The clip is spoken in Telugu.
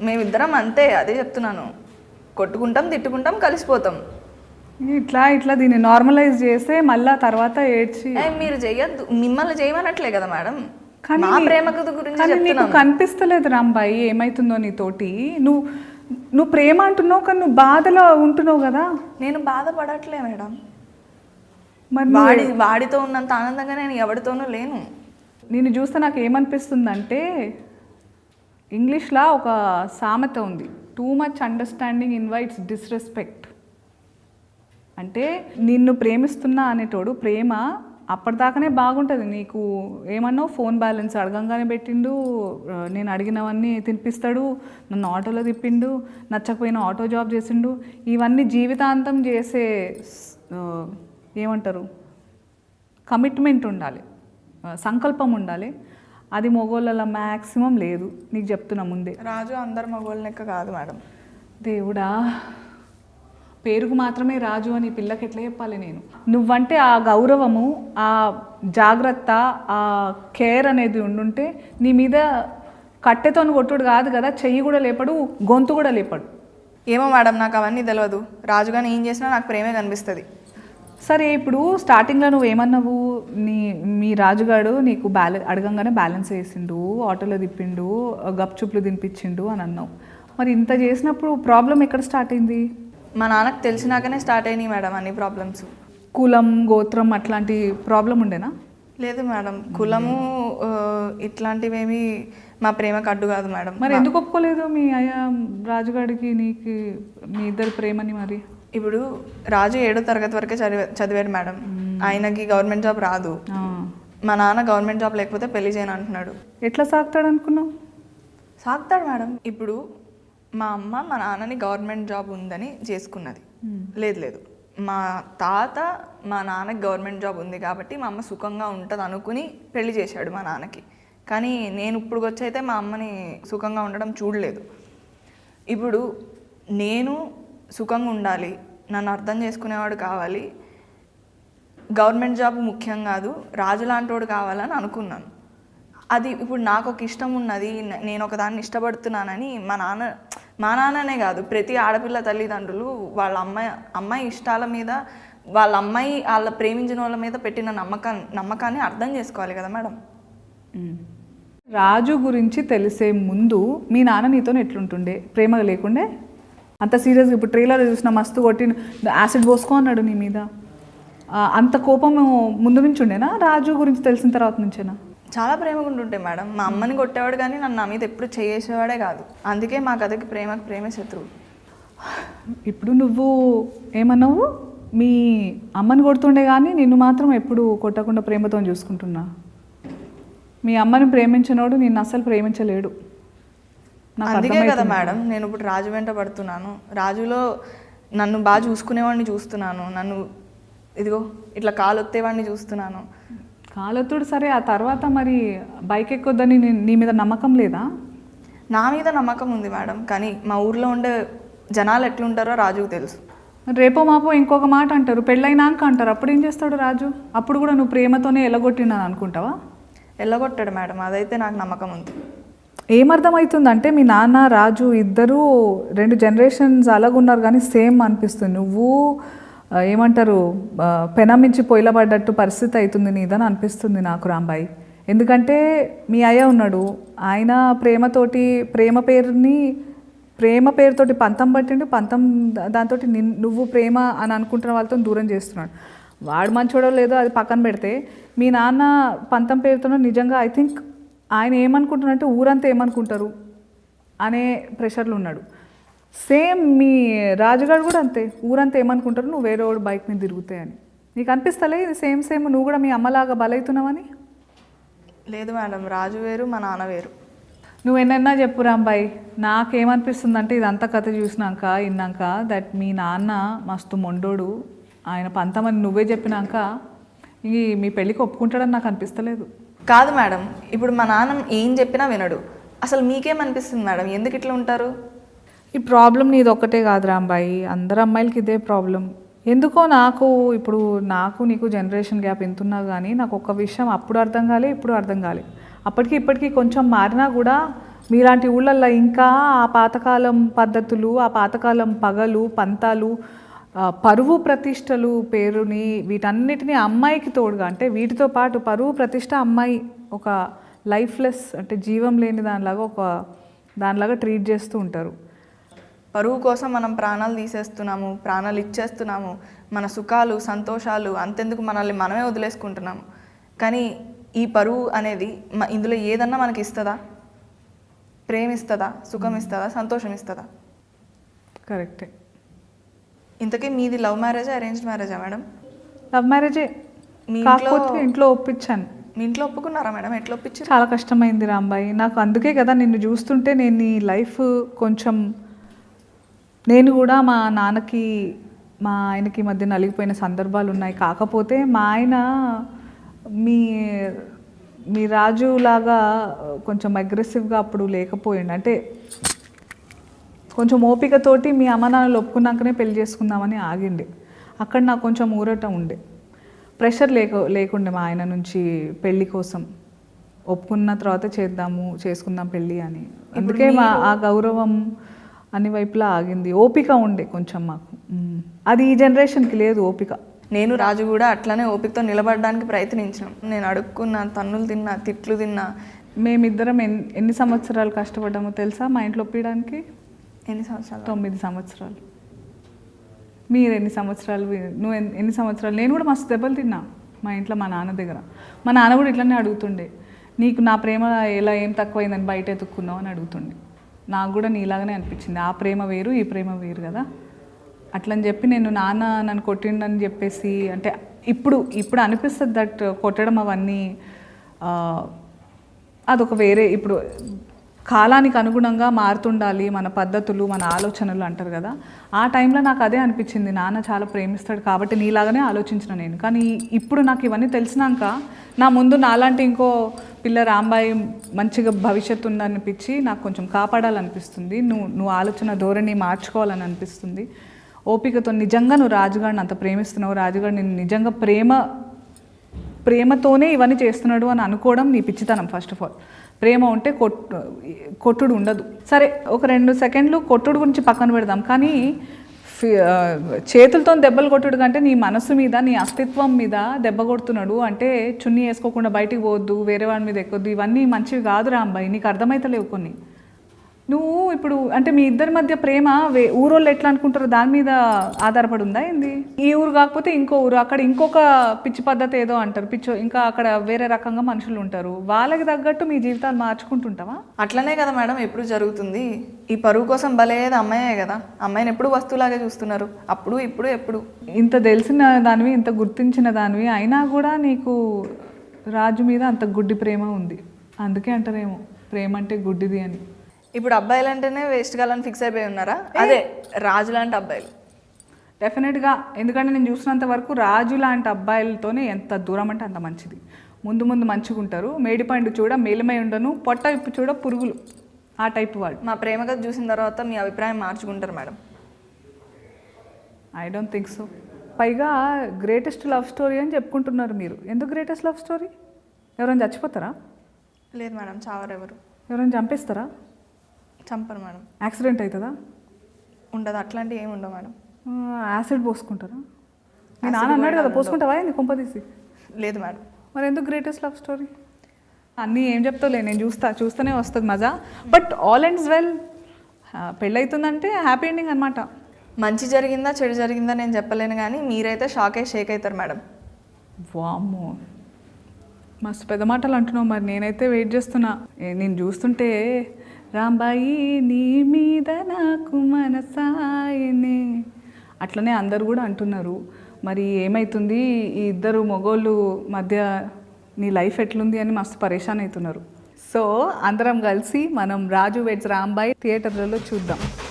మేమిద్దరం అంతే అదే చెప్తున్నాను. కొట్టుకుంటాం తిట్టుకుంటాం కలిసిపోతాం. ఇట్లా ఇట్లా దీన్ని నార్మలైజ్ చేస్తే మళ్ళా తర్వాత ఏడ్చి ఏ, మీరు చెయ్యొద్దు. మిమ్మల్ని చేయమనట్లే కదా మేడం. కానీ మా గురించి కానీ నీకు చెప్తున్నాను. కనిపిస్తలేదు రాంబాయి ఏమైతుందో నీతోటి. నువ్వు నువ్వు ప్రేమ అంటున్నావు కానీ నువ్వు బాధలో ఉంటున్నావు కదా. నేను బాధపడట్లే మేడం. మరి నువ్వు- వాడి వాడితో ఉన్నంత ఆనందంగా నేను ఎవరితోనూ లేను. నిన్ను చూస్తే నాకు ఏమనిపిస్తుందంటే ఇంగ్లీష్లో ఒక సామెత ఉంది. Too much understanding invites disrespect అంటే నిన్ను ప్రేమిస్తున్నా అనేటోడు ప్రేమ అప్పటిదాకానే బాగుంటుంది. నీకు ఏమన్నా ఫోన్ బ్యాలెన్స్ అడగంగానే పెట్టిండు నేను అడిగినవన్నీ తినిపిస్తాడు నన్ను ఆటోలో తిప్పిండు నచ్చకపోయిన ఆటో జాబ్ చేసిండు. ఇవన్నీ జీవితాంతం చేసే ఏమంటారు? కమిట్మెంట్ ఉండాలి. సంకల్పం ఉండాలి. అది మొగోళ్ళ మ్యాక్సిమం లేదు. నీకు చెప్తున్నా ముందే. రాజు అందరు మగోళ్ళ లెక్క కాదు మేడం. దేవుడా పేరుకు మాత్రమే రాజు అని పిల్లకి ఎట్లా చెప్పాలి నేను? నువ్వంటే ఆ గౌరవము ఆ జాగ్రత్త ఆ కేర్ అనేది ఉండుంటే నీ మీద కట్టెతోని కొట్టుడు కాదు కదా చెయ్యి కూడా లేపడు గొంతు కూడా లేపడు. ఏమో మేడం నాకు అవన్నీ తెలియదు రాజు కానీ ఏం చేసినా నాకు ప్రేమే కనిపిస్తుంది. సరే ఇప్పుడు స్టార్టింగ్లో నువ్వు ఏమన్నావు నీ మీ రాజుగాడు నీకు బ్యాలెన్స్ అడగంగానే బ్యాలెన్స్ వేసిండు ఆటోలో తిప్పిండు గప్చుప్లు తినిపించిండు అని అన్నావు. మరి ఇంత చేసినప్పుడు ప్రాబ్లం ఎక్కడ స్టార్ట్ అయింది? మా నాన్నకు తెలిసినాకనే స్టార్ట్ అయినాయి మేడం అన్ని ప్రాబ్లమ్స్ కులం గోత్రం అట్లాంటి ప్రాబ్లం ఉండేనా? లేదు మేడం. కులము ఇట్లాంటివేమి మా ప్రేమకు అడ్డు కాదు మేడం. మరి ఎందుకు ఒప్పుకోలేదు మీ అయ్యా రాజుగాడికి నీకు మీ ఇద్దరి ప్రేమని మరి? ఇప్పుడు రాజు ఏడో తరగతి వరకే చదివా చదివాడు మేడం. ఆయనకి గవర్నమెంట్ జాబ్ రాదు. మా నాన్న గవర్నమెంట్ జాబ్ లేకపోతే పెళ్ళి చేయను అంటున్నాడు. ఎట్లా సాగుతాడు అనుకున్నావు? సాగుతాడు మేడం. ఇప్పుడు మా అమ్మ మా నాన్నని గవర్నమెంట్ జాబ్ ఉందని చేసుకున్నది. లేదు లేదు. మా తాత మా నాన్నకి గవర్నమెంట్ జాబ్ ఉంది కాబట్టి మా అమ్మ సుఖంగా ఉంటుంది అనుకుని పెళ్ళి చేశాడు మా నాన్నకి. కానీ నేను ఇప్పుడు అయితే మా అమ్మని సుఖంగా ఉండడం చూడలేదు. ఇప్పుడు నేను సుఖంగా ఉండాలి. నన్ను అర్థం చేసుకునేవాడు కావాలి. గవర్నమెంట్ జాబ్ ముఖ్యం కాదు. రాజు లాంటోడు కావాలని అనుకున్నాను. అది ఇప్పుడు నాకు ఒక ఇష్టం ఉన్నది. నేను ఒక దాన్ని ఇష్టపడుతున్నానని మా నాన్న మా నాన్ననే కాదు. ప్రతి ఆడపిల్ల తల్లిదండ్రులు వాళ్ళ అమ్మాయి అమ్మాయి ఇష్టాల మీద వాళ్ళ అమ్మాయి వాళ్ళ ప్రేమించిన వాళ్ళ మీద పెట్టిన నమ్మకం నమ్మకాన్ని అర్థం చేసుకోవాలి కదా మేడం. రాజు గురించి తెలిసే ముందు మీ నాన్న నీతో ఎట్లుంటుండే? ప్రేమ లేకుండే? అంత సీరియస్గా ఇప్పుడు ట్రైలర్ చూసిన మస్తు కొట్టి యాసిడ్ పోసుకో అన్నాడు నీ మీద. అంత కోపం ముందు నుంచి ఉండేనా? రాజు గురించి తెలిసిన తర్వాత నుంచేనా? చాలా ప్రేమగా ఉంటుంటే మేడం. మా అమ్మని కొట్టేవాడు కానీ నన్ను నా మీద ఎప్పుడు చేసేవాడే కాదు. అందుకే మా కథకి ప్రేమకు ప్రేమే శత్రువు. ఇప్పుడు నువ్వు ఏమన్నావు? మీ అమ్మని కొడుతుండే కానీ నిన్ను మాత్రం ఎప్పుడు కొట్టకుండా ప్రేమతో చూసుకుంటున్నా. మీ అమ్మని ప్రేమించినోడు నిన్ను అస్సలు ప్రేమించలేడు. అందుకే కదా. మేడం నేను ఇప్పుడు రాజు వెంట పడుతున్నాను. రాజులో నన్ను బాగా చూసుకునేవాడిని చూస్తున్నాను. నన్ను ఇదిగో ఇట్లా కాలు ఒత్తేవాడిని చూస్తున్నాను. కాలతుడు సరే ఆ తర్వాత మరి బైక్ ఎక్కొద్దని నీ- నీ మీద నమ్మకం లేదా? నా మీద నమ్మకం ఉంది మేడం కానీ మా ఊర్లో ఉండే జనాలు ఎట్లుంటారో రాజుకు తెలుసు. రేపో మాపో ఇంకొక మాట అంటారు పెళ్ళైనాక అంటారు అప్పుడు ఏం చేస్తాడు రాజు? అప్పుడు కూడా నువ్వు ప్రేమతోనే ఎలగొట్టినాను అనుకుంటావా? ఎల్లగొట్టాడు మేడం అదైతే నాకు నమ్మకం ఉంది. ఏమర్థమవుతుందంటే మీ నాన్న రాజు ఇద్దరు రెండు జనరేషన్స్ అలాగున్నారు కానీ సేమ్ అనిపిస్తుంది. నువ్వు ఏమంటారు పెనమించి పెనం పొయ్యిలబడ్డట్టు పరిస్థితి అవుతుంది నీదని అనిపిస్తుంది నాకు రాంబాయి. ఎందుకంటే మీ అయ్య ఉన్నాడు. ఆయన ప్రేమతోటి ప్రేమ పేరుని ప్రేమ పేరుతోటి పంతం పట్టిండు. పంతం దాంతో నువ్వు ప్రేమ అని అనుకుంటున్న వాళ్ళతో దూరం చేస్తున్నాడు. వాడు మంచోడో లేదో అది పక్కన పెడితే మీ నాన్న పంతం పేరుతోనో నిజంగా ఐ థింక్ ఆయన ఏమనుకుంటున్నారంటే ఊరంతా ఏమనుకుంటారు అనే ప్రెషర్లో ఉన్నాడు. సేమ్ మీ రాజుగారు కూడా అంతే ఊరంతా ఏమనుకుంటారు నువ్వు వేరే వాడు బైక్ మీద తిరుగుతాయని నీకు అనిపిస్తలే ఇది సేమ్ సేమ్ నువ్వు కూడా మీ అమ్మలాగా బలవుతున్నావని లేదు మేడం రాజు వేరు మా నాన్న వేరు. నువ్వు ఎన్నైనా చెప్పు రాంబాయ్ నాకేమనిపిస్తుంది అంటే ఇదంతా కథ చూసినాక విన్నాక దట్ మీ నాన్న మస్తు మొండోడు ఆయన పంతమని నువ్వే చెప్పినాక ఈ మీ పెళ్ళికి ఒప్పుకుంటాడని నాకు అనిపిస్తలేదు. కాదు మేడం ఇప్పుడు మా నాన్న ఏం చెప్పినా వినడు. అసలు మీకేమనిపిస్తుంది మేడం? ఎందుకు ఇట్లా ఉంటారు? ఈ ప్రాబ్లం నీది ఒక్కటే కాదు రాంబాయి అందరు అమ్మాయిలకి ఇదే ప్రాబ్లం. ఎందుకో నాకు ఇప్పుడు నాకు నీకు జనరేషన్ గ్యాప్ ఎంతున్నా కానీ నాకు ఒక విషయం అప్పుడు అర్థం కాలే ఇప్పుడు అర్థం కాలే. అప్పటికి ఇప్పటికీ కొంచెం మారినా కూడా మీలాంటి ఊళ్ళల్లో ఇంకా ఆ పాతకాలం పద్ధతులు ఆ పాతకాలం పగలు పంతాలు పరువు ప్రతిష్టలు పేరుని వీటన్నిటిని అమ్మాయికి తోడుగా అంటే వీటితో పాటు పరువు ప్రతిష్ట అమ్మాయి ఒక లైఫ్లెస్ అంటే జీవం లేని దానిలాగా ఒక దానిలాగా ట్రీట్ చేస్తూ ఉంటారు. పరువు కోసం మనం ప్రాణాలు తీసేస్తున్నాము ప్రాణాలు ఇచ్చేస్తున్నాము మన సుఖాలు సంతోషాలు అంతెందుకు మనల్ని మనమే వదిలేసుకుంటున్నాము. కానీ ఈ పరువు అనేది ఇందులో ఏదన్నా మనకి ఇస్తుందా? ప్రేమ ఇస్తుందా సుఖం ఇస్తుందా? సంతోషం ఇస్తుందా? కరెక్టే. ఇంతకీ మీది లవ్ మ్యారేజా అరేంజ్డ్ మ్యారేజా మేడం? లవ్ మ్యారేజే. మీ ఇంట్లో- కాకపోతే ఇంట్లో ఒప్పించాను. మీ ఇంట్లో ఒప్పుకున్నారా మేడం? ఎట్లా ఒప్పించారు? చాలా కష్టమైంది రాంబాయి నాకు అందుకే కదా నిన్ను చూస్తుంటే నేను ఈ లైఫ్ కొంచెం నేను కూడా మా నాన్నకి మా ఆయనకి మధ్య నలిగిపోయిన సందర్భాలు ఉన్నాయి. కాకపోతే మా ఆయన మీ మీ రాజులాగా కొంచెం అగ్రెసివ్గా అప్పుడు లేకపోయిండు. అంటే కొంచెం ఓపికతోటి మీ అమ్మ నాన్నలు ఒప్పుకున్నాకనే పెళ్ళి చేసుకుందామని ఆగిండి అక్కడ నాకు కొంచెం ఊరట ఉండే. ప్రెషర్ లేక లేకుండే మా ఆయన నుంచి పెళ్ళి కోసం. ఒప్పుకున్న తర్వాత చేద్దాము చేసుకుందాం పెళ్ళి అని. అందుకే మా ఆ గౌరవం అన్ని వైపులా ఆగింది. ఓపిక ఉండే కొంచెం మాకు. అది ఈ జనరేషన్కి లేదు ఓపిక. నేను రాజు కూడా అట్లనే ఓపికతో నిలబడడానికి ప్రయత్నించాం. నేను అడుక్కున్నా తన్నులు తిన్నా తిట్లు తిన్నా. మేమిద్దరం ఎన్ ఎన్ని సంవత్సరాలు కష్టపడ్డామో తెలుసా మా ఇంట్లో ఒప్పించడానికి? ఎన్ని సంవత్సరాలు? తొమ్మిది సంవత్సరాలు. మీరు ఎన్ని సంవత్సరాలు నువ్వు ఎన్- ఎన్ని సంవత్సరాలు? నేను కూడా మస్తు దెబ్బలు తిన్నా మా ఇంట్లో మా నాన్న దగ్గర. మా నాన్న కూడా ఇట్లనే అడుగుతుండే నీకు నా ప్రేమ ఎలా ఏం తక్కువైందని బయట ఎత్తుక్కున్నావు అని అడుగుతుండే. నాకు కూడా నీలాగానే అనిపించింది ఆ ప్రేమ వేరు ఈ ప్రేమ వేరు కదా. అట్లని చెప్పి నేను నాన్న నన్ను కొట్టిండని చెప్పేసి అంటే ఇప్పుడు ఇప్పుడు అనిపిస్తుంది దట్ కొట్టడం అవన్నీ అదొక వేరే ఇప్పుడు కాలానికి అనుగుణంగా మారుతుండాలి మన పద్ధతులు మన ఆలోచనలు అంటారు కదా. ఆ టైంలో నాకు అదే అనిపించింది. నాన్న చాలా ప్రేమిస్తాడు కాబట్టి నీలాగానే ఆలోచించిన నేను. కానీ ఇప్పుడు నాకు ఇవన్నీ తెలిసినాక నా ముందు నాలాంటి ఇంకో పిల్ల రాంబాయి మంచిగా భవిష్యత్తు ఉందనిపించి నాకు కొంచెం కాపాడాలనిపిస్తుంది. నువ్వు నువ్వు ఆలోచన ధోరణి మార్చుకోవాలని అనిపిస్తుంది. ఓపికతో నిజంగా నువ్వు రాజుగాడిని అంత ప్రేమిస్తున్నావు. రాజుగాడు నేను నిజంగా ప్రేమ ప్రేమతోనే ఇవన్నీ చేస్తున్నాడు అని అనుకోవడం నీ పిచ్చితనం ఫస్ట్ ఆఫ్ ఆల్ ప్రేమ ఉంటే కొట్టు కొట్టుడు ఉండదు. సరే ఒక రెండు సెకండ్లు కొట్టుడు గురించి పక్కన పెడదాం. కానీ ఫి- చేతులతో దెబ్బలు కొట్టుడు కంటే నీ మనసు మీద నీ అస్తిత్వం మీద దెబ్బ కొడుతున్నాడు అంటే చున్నీ వేసుకోకుండా బయటికి పోవద్దు వేరే వాడి మీద ఎక్కొద్దు ఇవన్నీ మంచివి కాదు రాంబాయి నీకు అర్థమైతలేవు కొన్ని. నువ్వు ఇప్పుడు అంటే మీ ఇద్దరి మధ్య ప్రేమ వే ఊరోళ్ళు ఎట్లా అనుకుంటారో? దాని మీద ఆధారపడి ఉందా ఏంది? ఈ ఊరు కాకపోతే ఇంకో ఊరు అక్కడ ఇంకొక పిచ్చి పద్ధతి ఏదో అంటారు. పిచ్చో ఇంకా అక్కడ వేరే రకంగా మనుషులు ఉంటారు. వాళ్ళకి తగ్గట్టు మీ జీవితాలు మార్చుకుంటుంటావా? అట్లనే కదా మేడం ఎప్పుడు జరుగుతుంది? ఈ పరువు కోసం బలయ్యేది అమ్మాయే కదా. అమ్మాయిని ఎప్పుడు వస్తువులాగే చూస్తున్నారు? అప్పుడు ఇప్పుడు ఎప్పుడు? ఇంత తెలిసిన దానివి ఇంత గుర్తించిన దానివి అయినా కూడా నీకు రాజు మీద అంత గుడ్డి ప్రేమ ఉంది. అందుకే అంటారేమో ప్రేమ అంటే గుడ్డిది అని. ఇప్పుడు అబ్బాయిలు అంటేనే వేస్ట్ కాలని ఫిక్స్ అయిపోయి ఉన్నారా? అదే రాజు లాంటి అబ్బాయిలు. డెఫినెట్గా ఎందుకంటే నేను చూసినంత వరకు రాజు లాంటి అబ్బాయిలతోనే ఎంత దూరం అంటే అంత మంచిది. ముందు ముందు మంచిగా ఉంటారు మేడిపండు చూడ మేలిమై ఉండను. పొట్ట ఇప్పు చూడ పురుగులు. ఆ టైప్ వాడు. మా ప్రేమ కథ చూసిన తర్వాత మీ అభిప్రాయం మార్చుకుంటారు madam. I don't think so పైగా గ్రేటెస్ట్ లవ్ స్టోరీ అని చెప్పుకుంటున్నారు మీరు. ఎందుకు గ్రేటెస్ట్ లవ్ స్టోరీ ఎవరైనా చచ్చిపోతారా? లేదు మేడం చావరెవరు. ఎవరైనా చంపేస్తారా? చంపరు మేడం. యాక్సిడెంట్ అవుతుందా? ఉండదు అట్లాంటివి ఏమి ఉండవు మేడం. యాసిడ్ పోసుకుంటారా? మీ నాన్న అన్నాడు కదా పోసుకుంటావా ఏంది కొంపదీసి లేదు మేడం. మరి ఎందుకు గ్రేటెస్ట్ లవ్ స్టోరీ అన్నీ ఏం చెప్తావులే నేను చూస్తా చూస్తూనే వస్తుంది మజా. బట్ ఆల్ ఎండ్స్ వెల్ పెళ్ళవుతుందంటే హ్యాపీ ఎండింగ్ అనమాట మంచి జరిగిందా చెడు జరిగిందా నేను చెప్పలేను కానీ మీరైతే షాక్ షేక్ అవుతారు మేడం. వామ్మో. మస్తు పెద్ద మాటలు అంటున్నావు మరి నేనైతే వెయిట్ చేస్తున్నా. నేను చూస్తుంటే రాంబాయి నీ మీద నాకు మనసాయనే. అట్లనే అందరు కూడా అంటున్నారు. మరి ఏమవుతుంది ఈ ఇద్దరు మొగోళ్ళు మధ్య నీ లైఫ్ ఎట్లుంది అని మస్తు పరేషాన్ అవుతున్నారు. సో అందరం కలిసి మనం రాజు వెడ్స్ రాంబాయి థియేటర్లలో చూద్దాం.